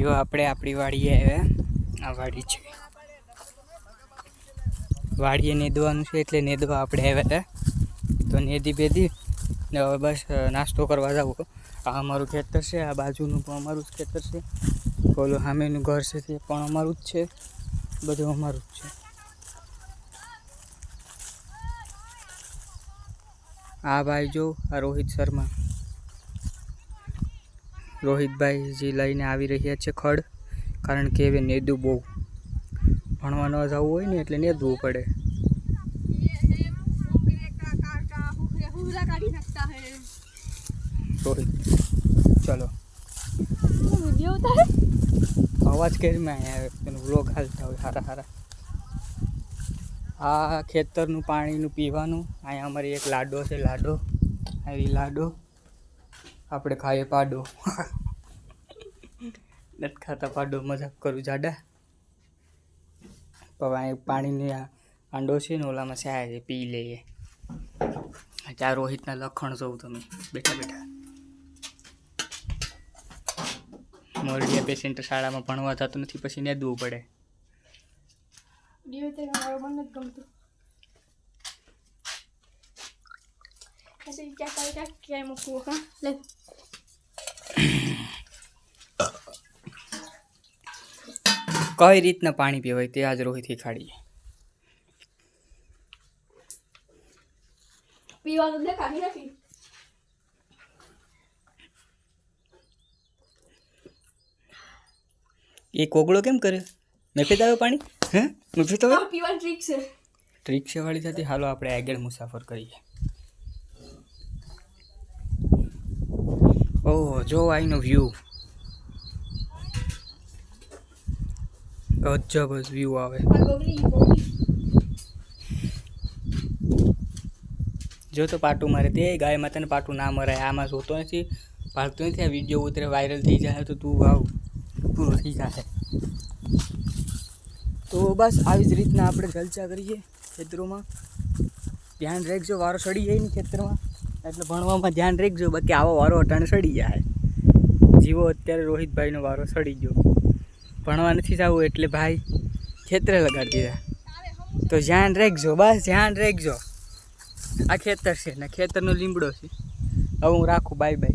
જો આપણે આપણી વાડીએ આવ્યા આ વાડી છે. વાડીએ નેદવાનું છે એટલે નેદવા આપણે આવ્યા હતા તો નેદી બેદી હવે બસ નાસ્તો કરવા જાવ. આ અમારું ખેતર છે, આ બાજુનું પણ અમારું જ ખેતર છે. ઓલું સામેનું ઘર છે તે પણ અમારું જ છે. બધું અમારું જ છે. આ ભાઈ જો, આ રોહિત શર્મા. રોહિતભાઈજી લઈને આવી રહ્યા છે ખડ, કારણ કે હવે નેદું બહુ. ભણવા ન જવું હોય ને એટલે નેદવું પડે. ચલો. અવાજ કેરીમાં આવ્યા વ્લોગ હાલતા હોય સારા સારા આ ખેતરનું પાણીનું પીવાનું, અહીંયા અમારી એક લાડો છે, લાડો. આવી લાડો. આપણે ખાઈએ પાડો. નથી ખાતા પાડો, મજાક કરું જાડા. પણ પાણીની આ આંડો છે ને, ઓલામાં સાયા છે, પી લઈએ. ચાર રોહિતના લખણ જોઉં તમે. બેઠા બેઠા. મોરડીયા પેશન્ટ શાળામાં ભણવા થતું નથી, પછી નેદવું પડે. Kasi kaya kaya kaya mo kuha. કઈ રીતના પાણી પીવાય તે આજ રોહિતથી ખાડીએ? એ કોગળો કેમ કરે? મેફી દાવે પાણી? હે? નથી તો પીવાની ટ્રીક છે. ટ્રીક છે વાળી સાથે. હાલો આપણે આગળ મુસાફર કરીએ. ઓહ, જો અહીંનો વ્યૂ અજબ જ વ્યૂ આવે. જો તો પાટું મારે તે ગાય માતાને પાટું ના મરાય. આમાં જોતો નથી, પાડતો નથી. આ વીડિયો ઉતરે વાયરલ થઈ જાય તો તું આવ. પૂરું થઈ જાય તો બસ આવી જ રીતના આપણે જલચા કરીએ ખેતરોમાં. ધ્યાન રાખજો, વારો સડી જાય ને ખેતરમાં. એટલે ભણવામાં ધ્યાન રાખજો, બાકી આવો વારો અટાણે સડી જાય. જીવો અત્યારે રોહિતભાઈનો વારો સડી ગયો. ભણવા નથી જવું એટલે ભાઈ ખેતરે લગાડી દીધા. તો ધ્યાન રાખજો, બસ ધ્યાન રાખજો. આ ખેતર છે ને, ખેતરનો લીમડો છે. હવે હું રાખું બાય બાય